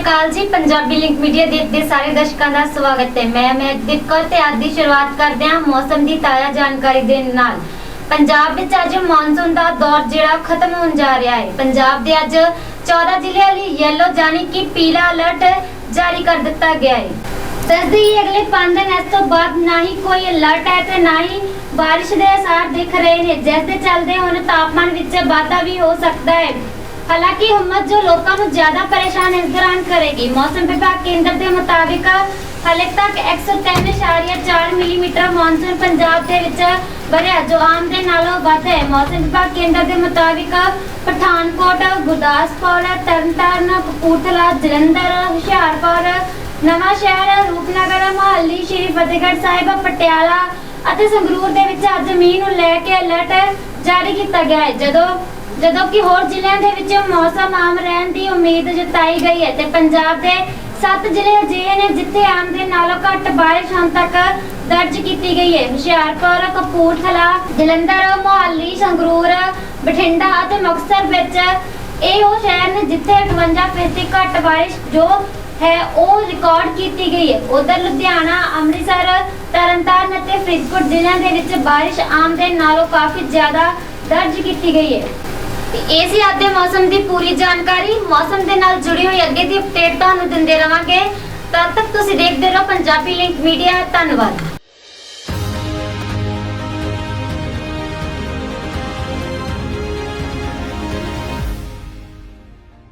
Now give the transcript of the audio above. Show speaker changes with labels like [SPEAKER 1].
[SPEAKER 1] ਅਕਾਲ ਜੀ, Punjabi link media ਦੇਖਦੇ ਸਾਰੇ ਦਰਸ਼ਕਾਂ ਦਾ ਸਵਾਗਤ ਹੈ। ਮੈਂ ਮਹਿਕਦੀਪ ਕੌਰ ਤੇ ਅੱਜ ਦੀ ਸ਼ੁਰੂਆਤ ਕਰਦੇ ਹਾਂ ਮੌਸਮ ਦੀ ਤਾਜ਼ਾ ਜਾਣਕਾਰੀ ਦੇ ਨਾਲ। ਪੰਜਾਬ ਵਿੱਚ ਅੱਜ ਮੌਨਸੂਨ ਦਾ ਦੌਰ ਜਿਹੜਾ ਖਤਮ ਹੋਣ ਜਾ ਰਿਹਾ ਹੈ। ਪੰਜਾਬ ਦੇ ਅੱਜ 14 ਜ਼ਿਲ੍ਹਿਆਂ ਲਈ ਯੈਲੋ ਜਾਨੀ ਕਿ ਪੀਲਾ ਅਲਰਟ ਜਾਰੀ ਕਰ ਦਿੱਤਾ ਗਿਆ ਹੈ। ਦੱਸਦੀ ਹੀ ਅਗਲੇ 5 ਦਿਨ ਇਸ ਤੋਂ ਬਾਅਦ ਨਾ ਹੀ ਕੋਈ ਅਲਰਟ ਹੈ ਤੇ ਨਾ ਹੀ ਬਾਰਿਸ਼ ਦੇ ਅਸਾਰ ਦਿਖ ਰਹੇ ਨੇ। ਜਿਸ ਦੇ ਚੱਲਦੇ ਹੁਣ ਤਾਪਮਾਨ ਵਿੱਚ ਵਾਧਾ ਵੀ ਹੋ ਸਕਦਾ ਹੈ। ਹਾਲਾਂਕਿ ਹਿੰਮਤ ਜੋ ਲੋਕਾਂ ਨੂੰ ਜ਼ਿਆਦਾ ਪਰੇਸ਼ਾਨ ਇਸ ਦੌਰਾਨ ਕਰੇਗੀ, ਮੌਸਮ ਵਿਭਾਗ ਕੇਂਦਰ ਦੇ ਮੁਤਾਬਿਕ ਹਾਲੇ ਤੱਕ 103.4 ਮਿਲੀਮੀਟਰ ਮੌਨਸੂਨ ਪੰਜਾਬ ਦੇ ਵਿੱਚ ਵਰਿਆ, ਜੋ ਆਮ ਦੇ ਨਾਲੋਂ ਵੱਧ ਹੈ। ਮੌਸਮ ਵਿਭਾਗ ਕੇਂਦਰ ਦੇ ਮੁਤਾਬਿਕ ਪਠਾਨਕੋਟ, ਗੁਰਦਾਸਪੁਰ, ਤਰਨਤਾਰਨ, ਕਪੂਰਥਲਾ, ਜਲੰਧਰ, ਹੁਸ਼ਿਆਰਪੁਰ, ਨਵਾਂ ਸ਼ਹਿਰ, ਰੂਪਨਗਰ, ਮੁਹਾਲੀ, ਸ਼੍ਰੀ ਫਤਿਹਗੜ੍ਹ ਸਾਹਿਬ, ਪਟਿਆਲਾ ਅਤੇ ਸੰਗਰੂਰ ਦੇ ਵਿੱਚ ਅੱਜ ਮੀਂਹ ਨੂੰ ਲੈ ਕੇ ਅਲਰਟ ਜਾਰੀ ਕੀਤਾ ਗਿਆ ਹੈ। ਜਦੋਂ ਜਦੋਂ ਕਿ ਹੋਰ ਜ਼ਿਲ੍ਹਿਆਂ ਦੇ ਵਿੱਚ ਮੌਸਮ ਆਮ ਰਹਿਣ ਦੀ ਉਮੀਦ ਜਤਾਈ ਗਈ ਹੈ ਤੇ ਪੰਜਾਬ ਦੇ 7 ਜ਼ਿਲ੍ਹੇ ਅਜਿਹੇ ਨੇ ਜਿੱਥੇ ਆਮ ਦੇ ਨਾਲੋਂ ਘੱਟ ਬਾਰਿਸ਼ ਹੁਣ ਤੱਕ ਦਰਜ ਕੀਤੀ ਗਈ ਹੈ। ਹੁਸ਼ਿਆਰਪੁਰ, ਕਪੂਰਥਲਾ, ਜਲੰਧਰ, ਮੁਹਾਲੀ, ਸੰਗਰੂਰ, ਬਠਿੰਡਾ ਅਤੇ ਮੁਕਤਸਰ ਵਿੱਚ ਇਹ ਉਹ ਸ਼ਹਿਰ ਨੇ ਜਿੱਥੇ 58% ਘੱਟ ਬਾਰਿਸ਼ ਜੋ ਹੈ ਉਹ ਰਿਕਾਰਡ ਕੀਤੀ ਗਈ ਹੈ। ਉਧਰ ਲੁਧਿਆਣਾ, ਅੰਮ੍ਰਿਤਸਰ, ਤਰਨਤਾਰਨ ਅਤੇ ਫਰੀਦਕੋਟ ਜ਼ਿਲ੍ਹਿਆਂ ਦੇ ਵਿੱਚ ਬਾਰਿਸ਼ ਆਮ ਦੇ ਨਾਲੋਂ ਕਾਫੀ ਜ਼ਿਆਦਾ ਦਰਜ ਕੀਤੀ ਗਈ ਹੈ। ਤੇ ਇਹ ਸੀ ਅੱਜ ਦੇ ਮੌਸਮ ਦੀ ਪੂਰੀ ਜਾਣਕਾਰੀ। ਮੌਸਮ ਦੇ ਨਾਲ ਜੁੜੀ ਹੋਈ ਅੱਗੇ ਦੀ ਅਪਡੇਟ ਤੁਹਾਨੂੰ ਦਿੰਦੇ ਰਵਾਂਗੇ। ਤਦ ਤੱਕ ਤੁਸੀਂ ਦੇਖਦੇ ਰਹੋ ਪੰਜਾਬੀ ਲਿੰਕ ਮੀਡੀਆ ਧੰਨਵਾਦ।